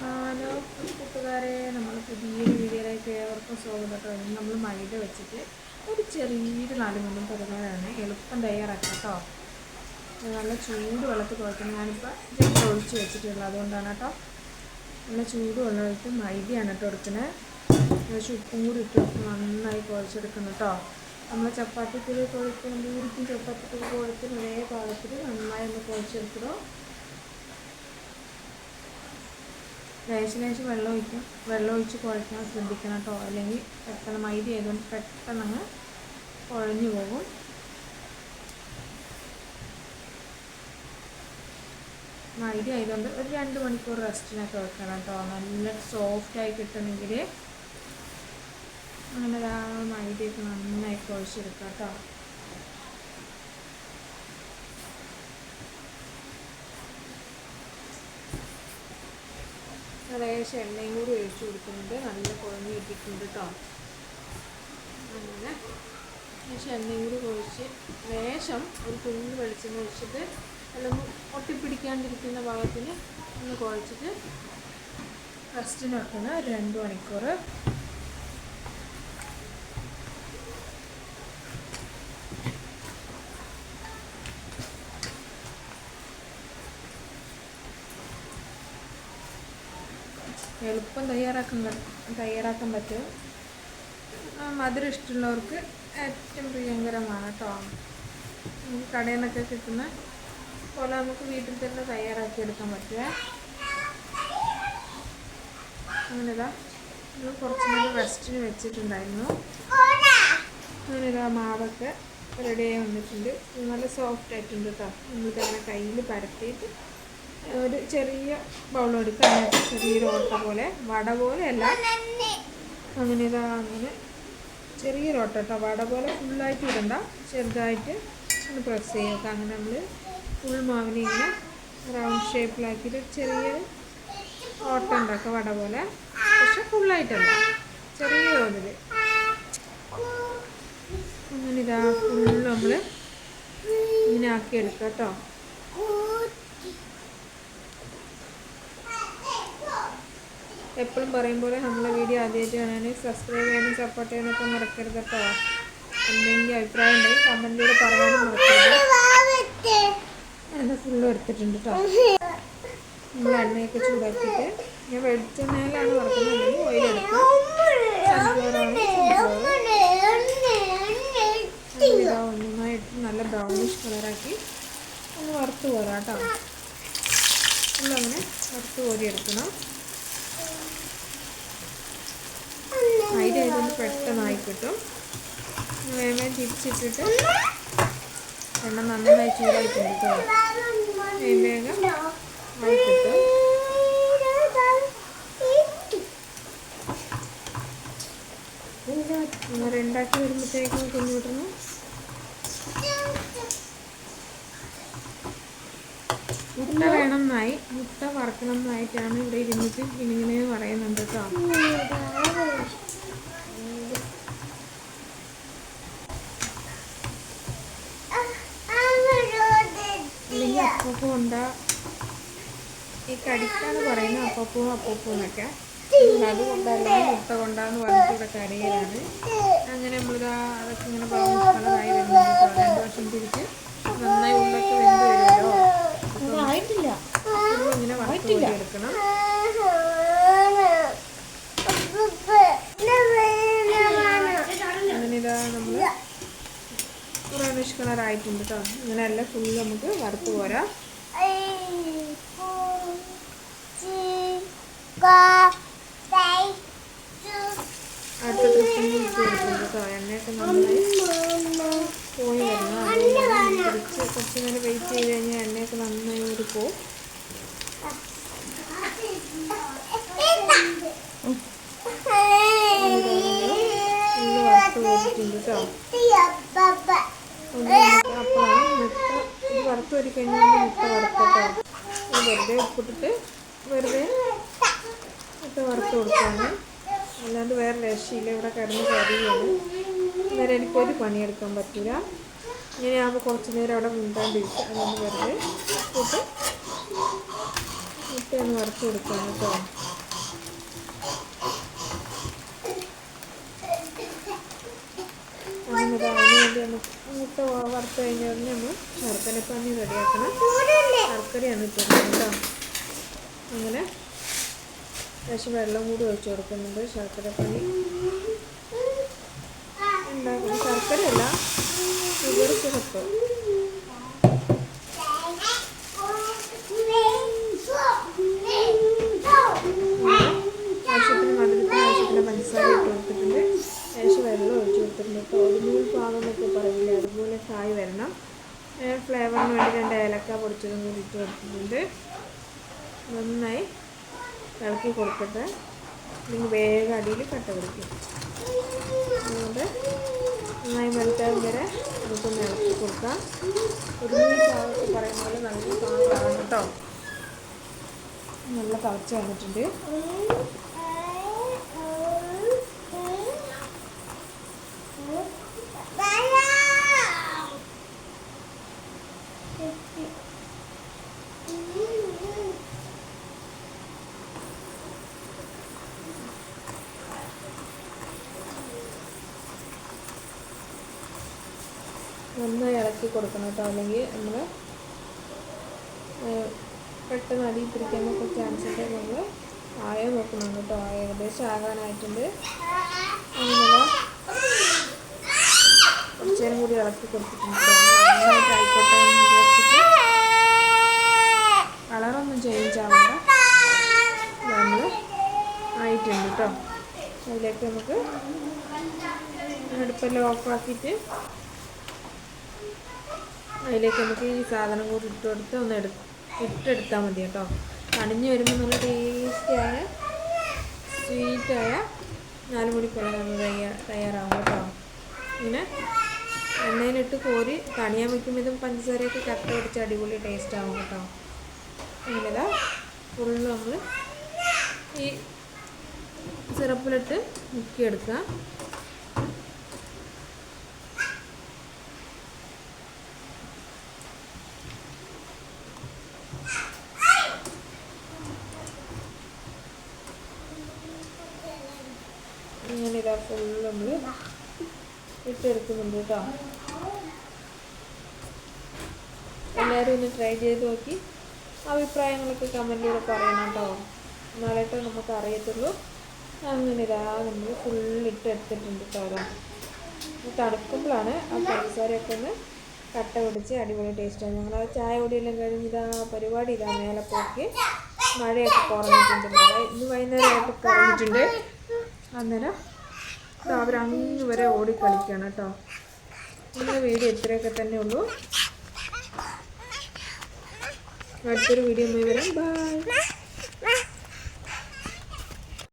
Hello കൂട്ടുകാരെ നമ്മൾ പുതിയൊരു വീഡിയോയിലേക്ക് ഏവർക്കും സ്വാഗതം നമ്മൾ മൈദ വെച്ചിട്ട് ഒരു ചെറിയൊരു നാലുമൂന്നും പരിപാടിയാണ് എളുപ്പം തയ്യാറാക്കാം കേട്ടോ. നല്ല ചൂട് വെള്ളത്തിൽ കുഴക്കുന്നത് ഞാനിപ്പോൾ ജസ്റ്റ് ഒഴിച്ച് വെച്ചിട്ടുള്ളത് അതുകൊണ്ടാണ് കേട്ടോ. നല്ല ചൂട് വെള്ളത്തിൽ മൈദയാണ് കേട്ടോ എടുക്കുന്നത് കുറച്ച് ഉപ്പും കൂടി ഇട്ട് നന്നായി കുഴച്ചെടുക്കണം കേട്ടോ. നമ്മൾ ചപ്പാത്തിക്ക് കുഴക്കുന്ന ഊരിക്കും ചപ്പാത്തിക്ക് കുഴക്കുന്ന ഒരേ പാകത്തിൽ നന്നായി ഒന്ന് കുഴച്ചെടുക്കണം ലേശം ലേശം വെള്ളം ഒഴിക്കും. വെള്ളം ഒഴിച്ച് കുഴക്കാൻ ശ്രദ്ധിക്കണം കേട്ടോ. അല്ലെങ്കിൽ പെട്ടെന്ന് മൈദ ആയതുകൊണ്ട് പെട്ടെന്ന് കുഴഞ്ഞു പോകും. മൈദ ആയതുകൊണ്ട് ഒരു രണ്ട് മണിക്കൂർ റെസ്റ്റിനൊക്കെ വെക്കണം കേട്ടോ. നല്ല സോഫ്റ്റായി കിട്ടണമെങ്കിൽ അങ്ങനെ മൈദയൊക്കെ നന്നായി കുഴച്ചെടുക്കാം കേട്ടോ. ലേശം എണ്ണയും കൂടി ഒഴിച്ചു കൊടുക്കുന്നുണ്ട്. നല്ല കുഴഞ്ഞ് കിട്ടിയിട്ടുണ്ട് കേട്ടോ അങ്ങനെ. ലേശം എണ്ണയും കൂടി ഒഴിച്ച് ലേശം ഒരു തുണി വെളിച്ചെണ്ണ ഒഴിച്ചിട്ട് എല്ലാം ഒട്ടിപ്പിടിക്കാണ്ടിരിക്കുന്ന ഭാഗത്തിന് ഒന്ന് കുഴച്ചിട്ട് റെസ്റ്റിന് വെക്കുന്ന രണ്ട് മണിക്കൂർ എളുപ്പം തയ്യാറാക്കാൻ തയ്യാറാക്കാൻ പറ്റും. മധുരം ഇഷ്ടമുള്ളവർക്ക് ഏറ്റവും പ്രിയങ്കരമാണ് കേട്ടോ. കടയിൽ നിന്നൊക്കെ കിട്ടുന്ന പോലെ നമുക്ക് വീട്ടിൽ തന്നെ തയ്യാറാക്കി എടുക്കാൻ പറ്റുക അങ്ങനെതാ നമ്മൾ കുറച്ച് നേരം റെസ്റ്റിന് വെച്ചിട്ടുണ്ടായിരുന്നു. അങ്ങനെതാ മാവൊക്കെ റെഡിയായി വന്നിട്ടുണ്ട്. നല്ല സോഫ്റ്റ് ആയിട്ടുണ്ട് കേട്ടോ. നമ്മളിതങ്ങനെ കയ്യിൽ പരത്തിയിട്ട് ഒരു ചെറിയ ബൗൾ എടുക്കുക അതിനകത്ത് ചെറിയൊരു ഓട്ട പോലെ വട പോലെ അല്ല അങ്ങനെ ഇതാ അങ്ങനെ ചെറിയൊരു ഓട്ട കേട്ടോ വട പോലെ ഫുള്ളായിട്ട് ഇടണ്ട. ചെറുതായിട്ട് ഒന്ന് പ്രസ് ചെയ്യുക. അങ്ങനെ നമ്മൾ ഫുൾ മാവിനെ ഇങ്ങനെ റൗണ്ട് ഷേപ്പിലാക്കിയിട്ട് ചെറിയ ഓട്ട ഉണ്ടാക്കുക വട പോലെ. പക്ഷെ ഫുള്ളായിട്ടല്ല ചെറിയ തോതിൽ. അങ്ങനെ ഇതാ ഫുള്ള് നമ്മൾ ഇങ്ങനെ ആക്കി എടുക്കുക കേട്ടോ പറയും പോലെ നമ്മളെ വീഡിയോ ആദ്യമായിട്ട് കാണാനും സബ്സ്ക്രൈബ് ചെയ്യാനും സപ്പോർട്ട് ചെയ്യാനൊക്കെ മറക്കരുത് കേട്ടോ. എന്തെങ്കിലും അഭിപ്രായം ഉണ്ടെങ്കിൽ കമന്റിലൂടെ പറയാനും മറക്കരുത്. അത് ഫുള്ള് എടുത്തിട്ടുണ്ട് കേട്ടോ നമ്മൾ എണ്ണയൊക്കെ ചൂടാക്കിയിട്ട് ഞാൻ വെളിച്ചെണ്ണയിലാണ് വറുക്കുന്നത്. ഓയിലെടുക്കും ഒന്നായിട്ട് നല്ല ബ്രൗണിഷ് കളറാക്കി ഒന്ന് വറുത്ത് പോരാം കേട്ടോ ഫുള്ളങ്ങനെ വറുത്ത് കോരി ഇതൊന്ന് പെട്ടെന്നായി കിട്ടും. വേഗം തിരിച്ചിട്ടിട്ട് എണ്ണ നന്നായി ചൂടായിട്ടുണ്ട് കേട്ടോ വേഗം ആയി കിട്ടും. ഉണ്ടാക്കി വരുമ്പോഴത്തേക്കും കുഞ്ഞുവിട്ടുന്നു മുട്ട വേണം എന്നായി മുട്ട വറക്കണം എന്നായിട്ടാണ് ഇവിടെ ഇരുന്നിട്ട് ഇങ്ങനെ പറയുന്നുണ്ട് കേട്ടോ അല്ലെങ്കിൽ അപ്പൂപ്പ ഉണ്ട് ഈ കടിക്കാന്ന് പറയുന്ന അപ്പൂപ്പും അപ്പൂപ്പും എന്നൊക്കെ. അതുകൊണ്ടല്ല മുട്ട കൊണ്ടാന്ന് പറഞ്ഞിട്ട് ഇവിടെ കരയിലാണ്. അങ്ങനെ നമ്മളിതാ അതൊക്കെ ഇങ്ങനെ പറഞ്ഞു കളറായി വരുന്നുണ്ട് കേട്ടോ രണ്ട് വർഷം തിരിച്ച് നന്നായി ഉള്ളൊക്കെ വെന്ത് വരുമല്ലോ ആയിട്ടില്ല ഇങ്ങനെ വറുത്ത് എടുക്കണം അങ്ങനെ ഇതാ നമ്മൾ ബ്രൗണിഷ് കളർ ആയിട്ടുണ്ട് കേട്ടോ ഇങ്ങനെയല്ല ഫുൾ നമുക്ക് വറുത്ത് പോരാ. പോയി വരണം. കുറച്ച് നേരം വെയിറ്റ് ചെയ്ത് കഴിഞ്ഞാൽ എണ്ണയൊക്കെ നന്നായി ഒരു പോവും. കഴിഞ്ഞാൽ ഇട്ട് വറുത്തട്ടോ വെറുതെ ഉപ്പിട്ടിട്ട് വെറുതെ ഇട്ട് വറുത്ത് കൊടുക്കുകയാണ് അല്ലാണ്ട് വേറെ രക്ഷയില്ല ഇവിടെ കിടന്ന് കരിയാണ് അന്നേരം എനിക്കൊരു പണിയെടുക്കാൻ പറ്റില്ല ഇങ്ങനെയാകുമ്പോൾ കുറച്ച് നേരം അവിടെ മുണ്ടാണ്ടിരിക്കുക അതുകൊണ്ട് വെറുതെ ഇട്ട് മുട്ടയൊന്ന് വറുത്ത് കൊടുക്കുകയാണ് കേട്ടോ അങ്ങനെ അതിനുവേണ്ടി നമുക്ക് വറുത്ത് കഴിഞ്ഞ ഉടനെ നമ്മൾ ശർക്കരപ്പാനി റെഡിയാക്കണം. ശർക്കരയാണ് ഇട്ടത് കേട്ടോ. അങ്ങനെ ലേശം വെള്ളം കൂടി ഒഴിച്ചു കൊടുക്കുന്നുണ്ട് ശർക്കരപ്പാനി ഉണ്ടാക്കുന്നത് ശർക്കരയല്ല ഷുഗർ സിറപ്പ് ആവശ്യത്തിന് മധുരത്തിന് ആവശ്യത്തിന് പഞ്ചസാര ഇട്ട് കൊടുത്തിട്ടുണ്ട് ലേശം വെള്ളം ഒഴിച്ച് കൊടുത്തിട്ടുണ്ട് ഇപ്പോൾ ഒരു നൂൽ പാകം എന്നൊക്കെ പറയില്ല അതുപോലെ കായ് വരണം ഫ്ലേവറിന് വേണ്ടി രണ്ട് ഏലക്ക കൂടി ഇട്ട് കൊടുത്തിട്ടുണ്ട് നന്നായി ഇളക്കി കൊടുക്കട്ടെ. അല്ലെങ്കിൽ വേഗം അടിയിൽ കട്ട പിടിക്കും. അതുകൊണ്ട് നന്നായി മെൽറ്റാകും വരെ നമുക്കൊന്ന് ഇളക്കി കൊടുക്കാം. ഒരു ഭാഗത്ത് പറയുന്ന പോലെ നല്ല പാകമാണ് കേട്ടോ. നല്ല തളച്ച് വന്നിട്ടുണ്ട്. നന്നായി ഇളക്കി കൊടുക്കണം കേട്ടോ. അല്ലെങ്കിൽ നമ്മൾ പെട്ടെന്ന് അടിയിൽ പിടിക്കാനൊക്കെ ചാൻസ് ഉണ്ട് നമ്മൾ ആയ നോക്കണം കേട്ടോ. ഏകദേശം ആകാനായിട്ടുണ്ട്. അങ്ങനെ കുറച്ചേരം കൂടി ഇളക്കി കൊടുത്തിട്ടുണ്ട് കളറൊന്നും ചേഞ്ച് ആവണ്ട. നമ്മൾ ആയിട്ടുണ്ട് കേട്ടോ. അതിലേക്ക് നമുക്ക് അടുപ്പെല്ലാം ഓഫാക്കിയിട്ട് അതിലേക്ക് നമുക്ക് ഈ സാധനം കൂടി ഇട്ട് കൊടുത്ത് ഒന്ന് എടു ഇട്ടെടുത്താൽ മതി കേട്ടോ. കണിഞ്ഞ് വരുമ്പോൾ നല്ല ടേസ്റ്റിയായ സ്വീറ്റായ നാലുമണിക്കുള്ള നമ്മൾ തയ്യാ തയ്യാറാവും കേട്ടോ. ഇങ്ങനെ എണ്ണയിലിട്ട് കോരി കണിയാൻ വയ്ക്കുമ്പോൾ ഇതും പഞ്ചസാരയൊക്കെ കട്ട പിടിച്ച് അടിപൊളി ടേസ്റ്റ് ആവും കേട്ടോ. അങ്ങനെ ഫുള്ള് നമ്മൾ ഈ സിറപ്പിലിട്ട് മുക്കിയെടുക്കുക. ഇങ്ങനെ ഇതാ ഫുള്ള് നമ്മൾ ഇട്ടെടുക്കുന്നുണ്ട് കേട്ടോ. എല്ലാവരും ഒന്ന് ട്രൈ ചെയ്ത് നോക്കി. അഭിപ്രായങ്ങളൊക്കെ കമന്റിലൂടെ പറയണം കേട്ടോ. എന്നാലേട്ടോ നമുക്ക് അറിയത്തുള്ളൂ അങ്ങനെ ഇതാ നമ്മൾ ഫുള്ള് ഇട്ടെടുത്തിട്ടുണ്ട് കേട്ടോ തണുക്കുമ്പോഴാണ് ആ പഞ്ചസാരയൊക്കെ ഒന്ന് കട്ട പിടിച്ച് അടിപൊളി ടേസ്റ്റാണ് ഞങ്ങൾ ചായ പൊടിയെല്ലാം കഴിഞ്ഞ് ഇതാ പരിപാടി ഇതാ മേലെ പോക്കി. മഴയൊക്കെ കുറഞ്ഞിട്ടുണ്ട്. ഇന്ന് വൈകുന്നേരമായിട്ട് കുറഞ്ഞിട്ടുണ്ട്. അന്നേരം അങ്ങ് വരെ ഓടിക്കളിക്കണം കേട്ടോ. ഇന്ന് വീഡിയോ ഇത്രയൊക്കെ തന്നെ ഉള്ളൂ. അടുത്തൊരു വീഡിയോ വരാം. ബൈ